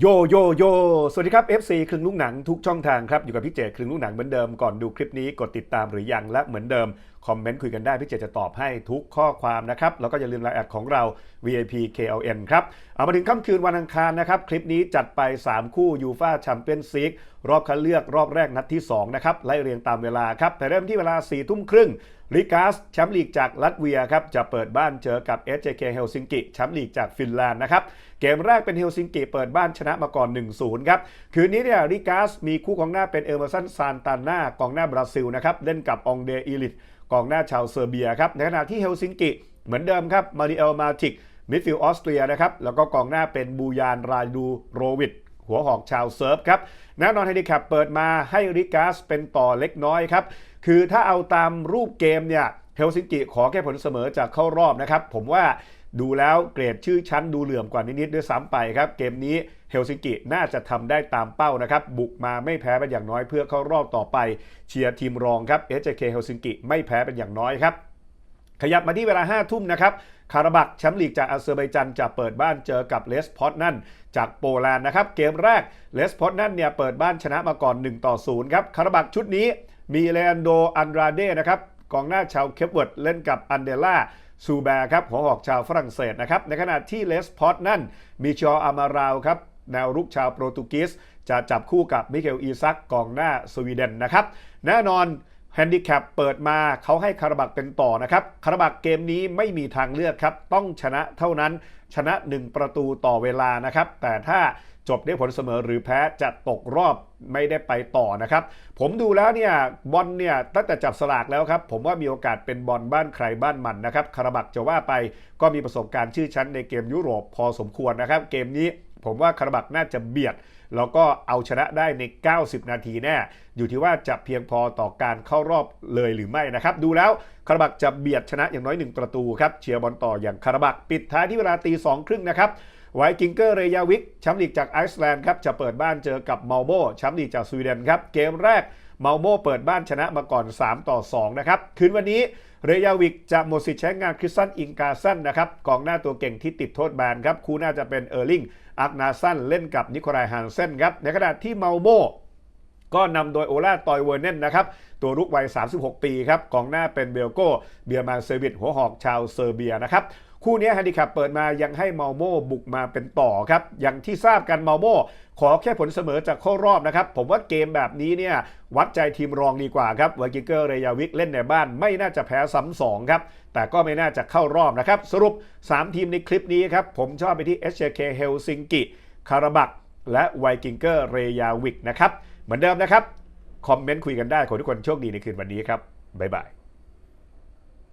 โยโยโย สวัสดีครับ FC ครึ่งลูกหนังทุกช่องทางครับ อยู่กับพี่เจครึ่งลูกหนังเหมือนเดิมก่อนดูคลิปนี้กดติดตามหรือยังและเหมือนเดิม คอมเมนต์คุยกันได้พี่เจจะตอบให้ทุกข้อความนะครับ แล้วก็อย่าลืมไลน์แอดของเรา VIP KLN ครับ เอามาถึงค่ำคืนวันอังคารนะครับ คลิปนี้จัดไป 3 คู่ยูฟาแชมเปี้ยนซีกรอบคัดเลือกรอบแรกนัดที่ 2 นะครับ ไล่เรียงตามเวลาครับแต่เริ่มที่เวลา4ทุ่มครึ่งริกาสแชมป์ลีกจากลัตเวียครับ จะเปิดบ้านเจอกับ SJK เฮลซิงกิแชมป์ลีกจากฟินแลนด์นะครับ เกมแรกเป็นเฮลซิงกิเปิดบ้านชนะมาก่อน 1-0 ครับ คืนนี้เนี่ยริกาสมีคู่กองหน้าเป็นเอเมอร์สันซานตาน่ากองหน้าบราซิลนะครับ เล่นกับองเดอีลิต กองหน้าชาวเซอร์เบียครับในขณะที่เฮลซิงกิเหมือนเดิมครับมาริเอลมาติกมิดฟิลด์ออสเตรียนะครับแล้วก็กองหน้าเป็นบูยานราดูโรวิดหัวหอกชาวเซิร์ฟครับแน่นอนไฮดิแคปเปิดมาให้ริกาสเป็นต่อเล็กน้อยครับคือถ้าเอาตามรูปเกมเนี่ยเฮลซิงกิขอแค่ผลเสมอจากเข้ารอบนะครับผมว่า ดูแล้วเกรดชื่อชั้นดูเหลื่อมกว่านิดๆด้วยซ้ำไปครับ เกมนี้เฮลซิงกิน่าจะทำได้ตามเป้านะครับ บุกมาไม่แพ้เป็นอย่างน้อยเพื่อเข้ารอบต่อไป เชียร์ทีมรองครับ SJK เฮลซิงกิไม่แพ้เป็นอย่างน้อยครับขยับมาที่เวลา 5 ทุ่มนะครับคาราบักแชมป์ลีกจากอาเซอร์ไบจันจะเปิดบ้านเจอกับเลสพอตนันจากโปแลนด์นะครับ เกมแรกเลสพอตนันเนี่ยเปิดบ้านชนะมาก่อน 1 ต่อ 0 ครับคาราบักชุดนี้มีเลอันโดอันดราเดนะครับกองหน้าชาวเคปเวิร์ดเล่นกับอันเดล่า ซูแบร์ครับหัวหอกชาวฝรั่งเศสนะครับในขณะที่เลสพอตนันมีชออามาราวครับแนวรุกชาวโปรตุเกสจะจับคู่กับมิเกลอีซักกองหน้าสวีเดนนะครับแน่นอน แฮนดิแคปเปิดมาเขาให้คาราบักเป็นต่อนะครับคาราบักเกมนี้ไม่มีทางเลือกครับ ต้องชนะเท่านั้นชนะ 1 ประตูต่อเวลานะครับ แต่ถ้าจบด้วยผลเสมอหรือแพ้จะตกรอบไม่ได้ไปต่อนะครับ ผมดูแล้วเนี่ยบอลเนี่ยตั้งแต่จับสลากแล้วครับ ผมว่ามีโอกาสเป็นบอลบ้านใครบ้านมันนะครับคาราบักจะว่าไปก็มีประสบการณ์ชื่อชั้นในเกมยุโรปพอสมควรนะครับ เกมนี้ผมว่าคาราบักน่าจะเบียด แล้วก็เอาชนะได้ใน 90 นาทีแน่ อยู่ที่ว่าจะเพียงพอต่อการเข้ารอบเลยหรือไม่นะครับ ดูแล้วคาราบักจะเบียดชนะอย่างน้อย 1 ประตูครับเชียร์บอลต่ออย่างคาราบักปิดท้ายที่เวลาตีสองครึ่งนะครับไวกิงเกอร์เรยาวิกแชมป์ลีกจากไอซ์แลนด์ครับจะเปิดบ้านเจอกับเมาโบแชมป์ลีกจากสวีเดนครับเกมแรก มาโบเปิดบ้านชนะมาก่อน 3 ต่อ 2 นะครับ คืนวันนี้เรยาวิกจะหมดสิทธิ์ใช้งานคริสตันอิงกาซันนะครับกองหน้าตัวเก่งที่ติดโทษแบนครับ คู่น่าจะเป็นเออร์ลิงอักนาซันเล่นกับนิโคลายฮันเซนครับ ในขณะที่เมาโบก็นำโดยโอลาตอยเวอร์เนนนะครับ ตัวรุกวัย 36 ปีครับกองหน้าเป็นเบลโกเบียร์มาเซวิตหัวหอกชาวเซอร์เบียนะครับ คู่นี้แฮนดิแคปเปิดมายังให้เมาโมบุกมาเป็นต่อครับ อย่างที่ทราบกันเมาโมขอแค่ผลเสมอจากข้ารอบนะครับ ผมว่าเกมแบบนี้เนี่ยวัดใจทีมรองดีกว่าครับวากิเกอร์เรยาวิกเล่นในบ้านไม่น่าจะแพ้ซ้ำสองครับ แต่ก็ไม่น่าจะเข้ารอบนะครับ สรุป 3 ทีมในคลิปนี้ครับ ผมชอบไปที่ SJK เฮลซิงกิคาราบักและไวกิงเกอร์เรยาวิกนะครับ เหมือนเดิมนะครับ คอมเมนต์คุยกันได้ขอทุกคนโชคดีในคืนวันนี้ครับบ๊ายบาย